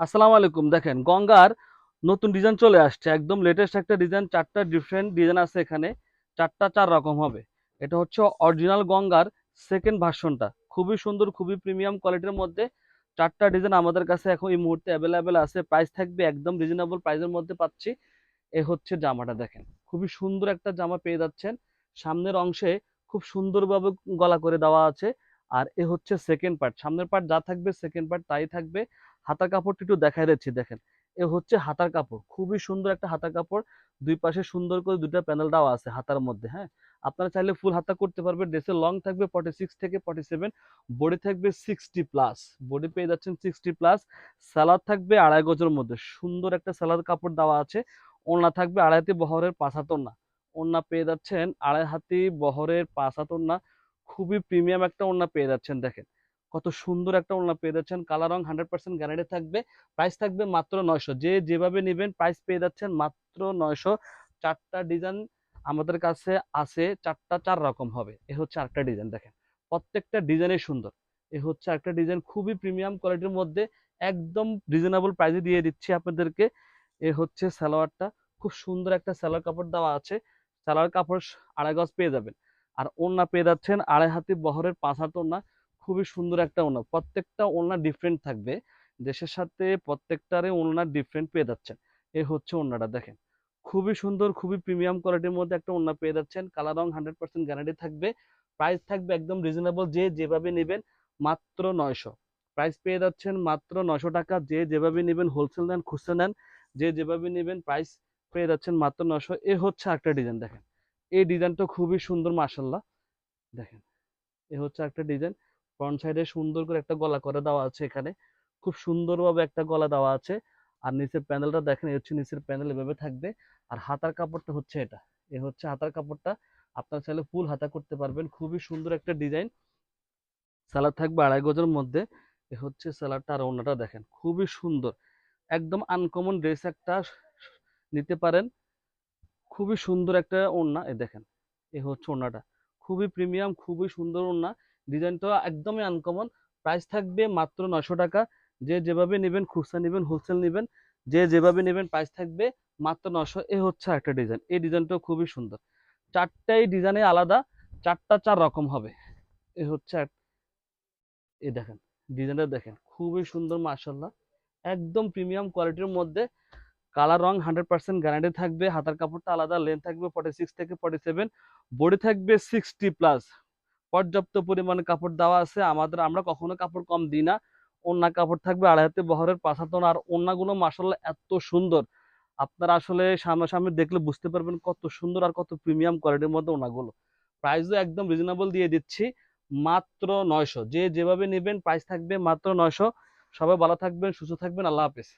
আসসালামু আলাইকুম। দেখেন, গঙ্গার নতুন ডিজাইন চলে আসছে। একদম লেটেস্ট একটা ডিজাইন চারটা ডিফারেন্ট ডিজাইন আছে এখানে। চারটা চার রকম হবে। এটা হচ্ছে অরিজিনাল গঙ্গার সেকেন্ড ভার্সনটা খুবই সুন্দর, খুবই প্রিমিয়াম কোয়ালিটির মধ্যে চারটা ডিজাইন আমাদের কাছে এখন এই মুহূর্তে অ্যাভেলেবেল আছে। প্রাইস থাকবে একদম রিজনেবল প্রাইসের মধ্যে পাচ্ছি। এ হচ্ছে জামাটা, দেখেন। খুবই সুন্দর একটা জামা পেয়ে যাচ্ছেন। সামনের অংশে খুব সুন্দরভাবে গলা করে দেওয়া আছে। আর এ হচ্ছে সেকেন্ড পার্ট সামনের পার্ট যা থাকবে সেকেন্ড পার্ট তাই থাকবে। হাতার কাপড়টি একটু দেখাই দিচ্ছি, দেখেন। এ হচ্ছে হাতার কাপড়। খুবই সুন্দর একটা হাতার কাপড়। দুই পাশে সুন্দর করে দুটা প্যানেল দেওয়া আছে হাতার মধ্যে হ্যাঁ? আপনারা চাইলে ফুল হাতা করতে পারবেন। ড্রেসের লং থাকবে ফর্টি সিক্স থেকে ফর্টি সেভেন বডি থাকবে সিক্সটি প্লাস বডি পেয়ে যাচ্ছেন সিক্সটি প্লাস সালাদ থাকবে আড়াই গজের মধ্যে। সুন্দর একটা সালাদ কাপড় দেওয়া আছে। ওড়না থাকবে আড়াই হাতি বহরের পাঁচ হাত ওড়না। ওড়না পেয়ে যাচ্ছেন আড়াই হাতি বহরের পাঁচ হাত ওড়না। খুবই প্রিমিয়াম একটা ওড়না পেয়ে যাচ্ছেন, দেখেন। কত সুন্দর একটা ওড়না পেয়ে যাচ্ছেন। কালার রং হান্ড্রেড পার্সেন্ট গ্যারান্টি থাকবে। প্রাইস থাকবে মাত্র নয়শো। যে যেভাবে নেবেন প্রাইস পেয়ে যাচ্ছেন মাত্র নয়শো। চারটা ডিজাইন আমাদের কাছে আছে, চারটা চার রকম হবে। এ হচ্ছে আরেকটা ডিজাইন দেখেন। প্রত্যেকটা ডিজাইনই সুন্দর। এ হচ্ছে একটা ডিজাইন খুবই প্রিমিয়াম কোয়ালিটির মধ্যে। একদম রিজনেবল প্রাইসে দিয়ে দিচ্ছি আপনাদেরকে। এ হচ্ছে সালোয়ারটা। খুব সুন্দর একটা সালোয়ার কাপড় দেওয়া আছে। সালোয়ার কাপড় আড়াই গজ পেয়ে যাবেন। আর ওড়না পেয়ে যাচ্ছেন আড়াই হাতি বহরের পাঁচ হাত ওড়না। খুবই সুন্দর একটা ওড়না প্রত্যেকটা ওড়না ডিফারেন্ট থাকবে। দেশের সাথে প্রত্যেকটারে ওড়না ডিফারেন্ট পেয়ে যাচ্ছেন। এই হচ্ছে ওড়নাটা দেখেন। খুবই সুন্দর, খুবই প্রিমিয়াম কোয়ালিটির মধ্যে একটা ওড়না পেয়ে যাচ্ছেন। কালার রং হান্ড্রেড পার্সেন্ট গ্যারান্টি থাকবে। প্রাইস থাকবে একদম রিজনেবল যে যেভাবে নেবেন, মাত্র নয়শো। প্রাইস পেয়ে যাচ্ছেন মাত্র নয়শো টাকা। যে যেভাবে নেবেন হোলসেল নেন, খুচরা নেন, যে যেভাবে নেবেন প্রাইস পেয়ে যাচ্ছেন মাত্র নয়শো। এ হচ্ছে একটা ডিজাইন দেখেন। এই ডিজাইনটা খুবই সুন্দর মাসাল্লাহ দেখেন, এ হচ্ছে একটা ডিজাইন ফ্রন্ট সাইডে সুন্দর করে একটা গলা করে দেওয়া আছে এখানে। খুব সুন্দরভাবে একটা গলা দেওয়া আছে। আর নিচের প্যানেলটা দেখেন হচ্ছে নিচের প্যানেল, এভাবে থাকবে। আর হাতার কাপড়টা হচ্ছে এটা। এ হচ্ছে হাতার কাপড়টা। আপনার চাইলে ফুল হাতা করতে পারবেন। খুবই সুন্দর একটা ডিজাইন সালাদ থাকবে আড়াই গজের মধ্যে। এ হচ্ছে সালাদটা আর ওড়নাটা দেখেন, খুবই সুন্দর। একদম আনকমন ড্রেস একটা নিতে পারেন। খুবই সুন্দর একটা ওড়না। এ দেখেন, এ হচ্ছে ওড়নাটা। খুবই প্রিমিয়াম খুবই সুন্দর ওড়না। ডিজাইনটা একদমই আনকমন প্রাইস থাকবে মাত্র নশো টাকা। যে যেভাবে নেবেন খুচরা নেবেন হোলসেল নেবেন, যে যেভাবে নেবেন প্রাইস থাকবে মাত্র নশো এ হচ্ছে একটা ডিজাইন এই ডিজাইনটাও খুবই সুন্দর। চারটাই ডিজাইনে আলাদা, চারটা চার রকম হবে। এ হচ্ছে এই দেখেন ডিজাইনটা দেখেন, খুবই সুন্দর মার্শাল্লাহ একদম প্রিমিয়াম কোয়ালিটির মধ্যে। কালার রং হান্ড্রেড পার্সেন্ট গ্যারান্টি থাকবে। হাতার কাপড়টা আলাদা লেন্থ থাকবে ফর্টি সিক্স থেকে ফর্টি সেভেন বডি থাকবে সিক্সটি প্লাস পর্যাপ্ত পরিমাণে কাপড় দেওয়া আছে। আমাদের, আমরা কখনো কাপড় কম দিই না। ওন্না কাপড় থাকবে আড়াই হাতে বহরের পাঁচাতন আর ওন্নাগুলো মাসাল্লাহ এত সুন্দর। আপনারা আসলে সামনাসামনি দেখলে বুঝতে পারবেন কত সুন্দর আর কত প্রিমিয়াম কোয়ালিটির মধ্যে ওনাগুলো প্রাইসও একদম রিজনেবল দিয়ে দিচ্ছি। মাত্র নয়শো। যে যেভাবে নেবেন প্রাইস থাকবে মাত্র নয়শো। সবাই ভালো থাকবেন, সুস্থ থাকবেন। আল্লাহ হাফেজ।